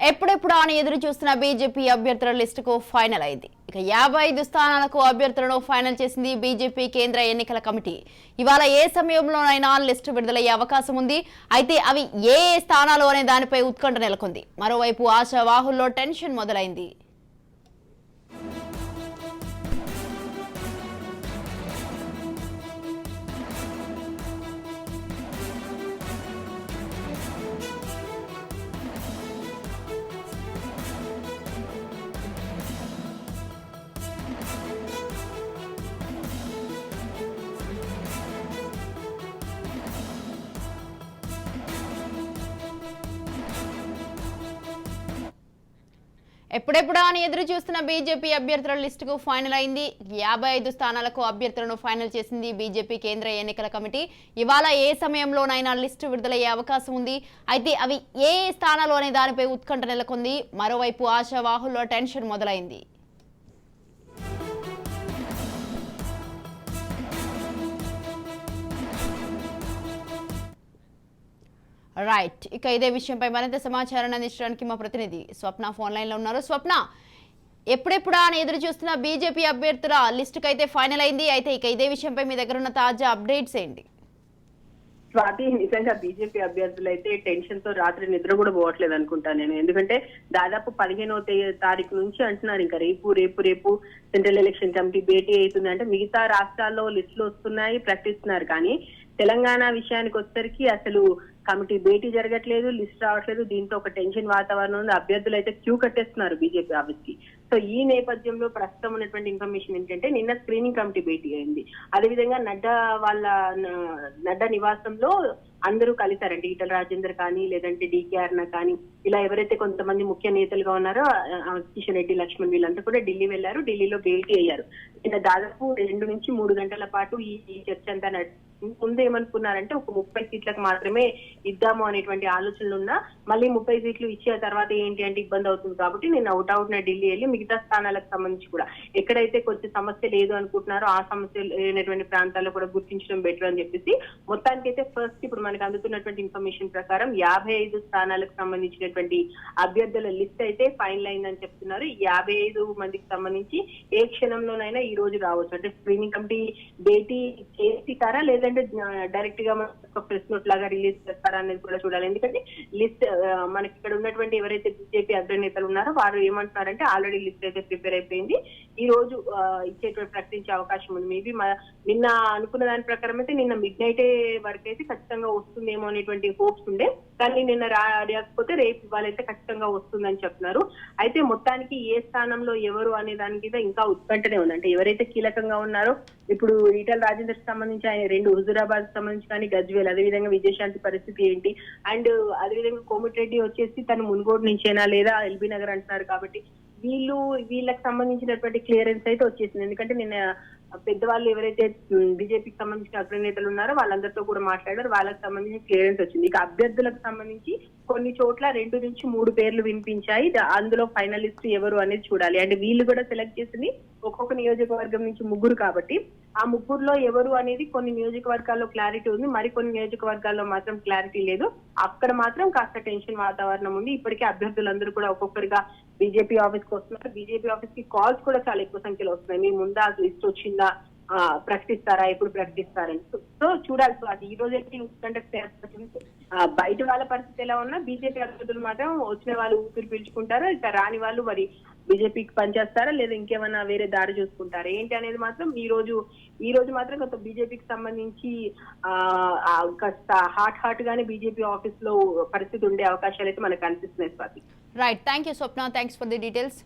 ఎప్పుడెప్పుడు అని ఎదురు చూస్తున్న బీజేపీ అభ్యర్థుల లిస్టుకు ఫైనల్ అయింది. ఇక యాభై ఐదు స్థానాలకు అభ్యర్థులను ఫైనల్ చేసింది బీజేపీ కేంద్ర ఎన్నికల కమిటీ. ఇవాళ ఏ సమయంలోనైనా లిస్టు విడుదలయ్యే అవకాశం ఉంది. అయితే అవి ఏ ఏ స్థానాలు అనే దానిపై ఉత్కంఠ నెలకొంది. మరోవైపు ఆశావాహుల్లో టెన్షన్ మొదలైంది. ఎప్పుడెప్పుడా అని ఎదురు చూస్తున్న బీజేపీ అభ్యర్థుల లిస్టుకు ఫైనల్ అయింది. యాభై ఐదు స్థానాలకు అభ్యర్థులను ఫైనల్ చేసింది బీజేపీ కేంద్ర ఎన్నికల కమిటీ. ఇవాళ ఏ సమయంలోనైనా లిస్టు విడుదలయ్యే అవకాశం ఉంది. అయితే అవి ఏ ఏ స్థానాలు అనే దానిపై ఉత్కంఠ నెలకొంది. మరోవైపు ఆశావాహుల్లో టెన్షన్ మొదలైంది. రైట్ ఇక ఇదే విషయంపై మరింత సమాచారాన్ని అందించడానికి మా ప్రతినిధి స్వప్న ఫోన్ లైన్లో ఉన్నారు. స్వప్న ఎప్పుడెప్పుడా అని ఎదురు చూస్తున్న బీజేపీ అభ్యర్థుల లిస్టుకు అయితే ఫైనల్ అయింది. అయితే ఇక ఇదే విషయంపై మీ దగ్గర ఉన్న తాజా అప్డేట్స్ ఏంటి? స్వాతి నిజంగా బీజేపీ అభ్యర్థులు అయితే టెన్షన్తో రాత్రి నిద్ర కూడా పోవట్లేదు అనుకుంటా నేను. ఎందుకంటే దాదాపు పదిహేనవ తారీఖు నుంచి అంటున్నారు ఇంకా రేపు రేపు రేపు సెంట్రల్ ఎలక్షన్ కమిటీ భేటీ అవుతుంది. అంటే మిగతా రాష్ట్రాల్లో లిస్టులు వస్తున్నాయి ప్రకటిస్తున్నారు. కానీ తెలంగాణ విషయానికి వచ్చేసరికి అసలు కమిటీ భేటీ జరగట్లేదు లిస్ట్ రావట్లేదు. దీంతో ఒక టెన్షన్ వాతావరణం ఉంది. అభ్యర్థులు అయితే క్యూ కట్టేస్తున్నారు బీజేపీ ఆఫీస్కి సో ఈ నేపథ్యంలో ప్రస్తుతం ఉన్నటువంటి ఇన్ఫర్మేషన్ ఏంటంటే నిన్న స్క్రీనింగ్ కమిటీ భేటీ అయింది. అదేవిధంగా నడ్డా వాళ్ళ నడ్డా నివాసంలో అందరూ కలిశారంటే ఈటల రాజేందర్ కానీ లేదంటే డికే అర్ణ కానీ ఇలా ఎవరైతే కొంతమంది ముఖ్య నేతలుగా ఉన్నారో కిషన్ రెడ్డి లక్ష్మణ్ వీళ్ళంతా కూడా ఢిల్లీ వెళ్ళారు ఢిల్లీలో భేటీ అయ్యారు. నిన్న దాదాపు రెండు నుంచి మూడు గంటల పాటు ఈ చర్చ అంతా ముందు ఏమనుకున్నారంటే ఒక ముప్పై సీట్లకు మాత్రమే ఇద్దాము అనేటువంటి ఆలోచనలు ఉన్నా మళ్ళీ ముప్పై సీట్లు ఇచ్చిన తర్వాత ఏంటి అంటే ఇబ్బంది అవుతుంది కాబట్టి నేను అవుట్ అవుట్ నా ఢిల్లీ వెళ్ళి మిగతా స్థానాలకు సంబంధించి కూడా ఎక్కడైతే కొంచెం సమస్య లేదు అనుకుంటున్నారో ఆ సమస్య లేనటువంటి ప్రాంతాల్లో కూడా గుర్తించడం బెటర్ అని చెప్పేసి మొత్తానికైతే ఫస్ట్ ఇప్పుడు మనకు అందుతున్నటువంటి ఇన్ఫర్మేషన్ ప్రకారం యాభై ఐదు స్థానాలకు సంబంధించినటువంటి అభ్యర్థుల లిస్ట్ అయితే ఫైనల్ అయిందని చెప్తున్నారు. యాభై ఐదు మందికి సంబంధించి ఏ క్షణంలోనైనా ఈ రోజు రావచ్చు. అంటే స్క్రీనింగ్ కమిటీ భేటీ లేదా లేదంటే డైరెక్ట్గా ఒక ప్రెస్ నోట్ లాగా రిలీజ్ చేస్తారా అనేది కూడా చూడాలి. ఎందుకంటే లిస్ట్ మనకి ఇక్కడ ఉన్నటువంటి ఎవరైతే బీజేపీ అగ్రనేతలు ఉన్నారో వారు ఏమంటున్నారంటే ఆల్రెడీ లిస్ట్ అయితే ప్రిపేర్ అయిపోయింది. ఈ రోజు ఇచ్చేటువంటి ప్రకటించే అవకాశం ఉంది. మేబీ నిన్న అనుకున్న దాని ప్రకారం అయితే నిన్న మిడ్ నైట్ వరకు అయితే ఖచ్చితంగా వస్తుందేమో అనేటువంటి హోప్స్ ఉండే. కానీ నిన్న రాకపోతే రేపు ఇవ్వాలైతే ఖచ్చితంగా వస్తుందని చెప్తున్నారు. అయితే మొత్తానికి ఏ స్థానంలో ఎవరు అనే దాని మీద ఇంకా ఉత్కంఠనే ఉంది. అంటే ఎవరైతే కీలకంగా ఉన్నారో ఇప్పుడు ఈటల రాజేందర్ సంబంధించి ఆయన రెండు హుజూరాబాద్ సంబంధించి కానీ గజ్వేల్ అదేవిధంగా విజయశాంతి పరిస్థితి ఏంటి? అండ్ అదేవిధంగా కోమటిరెడ్డి వచ్చేసి తను మున్గోడు నుంచేనా లేదా ఎల్బీ నగర్ అంటున్నారు కాబట్టి వీళ్ళు వీళ్ళకి సంబంధించినటువంటి క్లియరెన్స్ అయితే వచ్చేసింది. ఎందుకంటే నిన్న పెద్దవాళ్ళు ఎవరైతే బీజేపీకి సంబంధించిన అగ్రనేతలు ఉన్నారో వాళ్ళందరితో కూడా మాట్లాడారు. వాళ్ళకి సంబంధించిన క్లియరెన్స్ వచ్చింది. ఇక అభ్యర్థులకు సంబంధించి కొన్ని చోట్ల రెండు నుంచి మూడు పేర్లు వినిపించాయి. అందులో ఫైనలిస్ట్ ఎవరు అనేది చూడాలి. అంటే వీళ్ళు కూడా సెలెక్ట్ చేసింది ఒక్కొక్క నియోజకవర్గం నుంచి ముగ్గురు కాబట్టి ఆ ముగ్గురులో ఎవరు అనేది కొన్ని నియోజకవర్గాల్లో క్లారిటీ ఉంది మరి కొన్ని నియోజకవర్గాల్లో మాత్రం క్లారిటీ లేదు. అక్కడ మాత్రం కాస్త టెన్షన్ వాతావరణం ఉంది. ఇప్పటికే అభ్యర్థులందరూ కూడా ఒక్కొక్కరిగా బీజేపీ ఆఫీస్కి వస్తున్నారు. బీజేపీ ఆఫీస్కి కాల్స్ కూడా చాలా ఎక్కువ సంఖ్యలో వస్తున్నాయి. మీ ముందా లిస్ట్ వచ్చిందా? ఆ, ప్రకటిస్తారా? ఎప్పుడు ప్రకటిస్తారని. సో- చూడాలి సో అది ఈ రోజు కండక్ట్ బయట వాళ్ళ పరిస్థితి ఎలా ఉన్నా బీజేపీ అభ్యర్థులు మాత్రం వచ్చిన వాళ్ళు ఊపిరి పీల్చుకుంటారు. ఇక రాని వాళ్ళు మరి బీజేపీకి పనిచేస్తారా లేదా ఇంకేమైనా వేరే దారి చూసుకుంటారా? ఏంటి అనేది మాత్రం ఈ రోజు ఈ రోజు మాత్రం కొంత బీజేపీకి సంబంధించి ఆ కాస్త హాట్ హాట్ గానే బీజేపీ ఆఫీస్లో పరిస్థితి ఉండే అవకాశాలు అయితే మనకు కనిపిస్తున్నాయి Swathi. Right thank you Swapna thanks for the details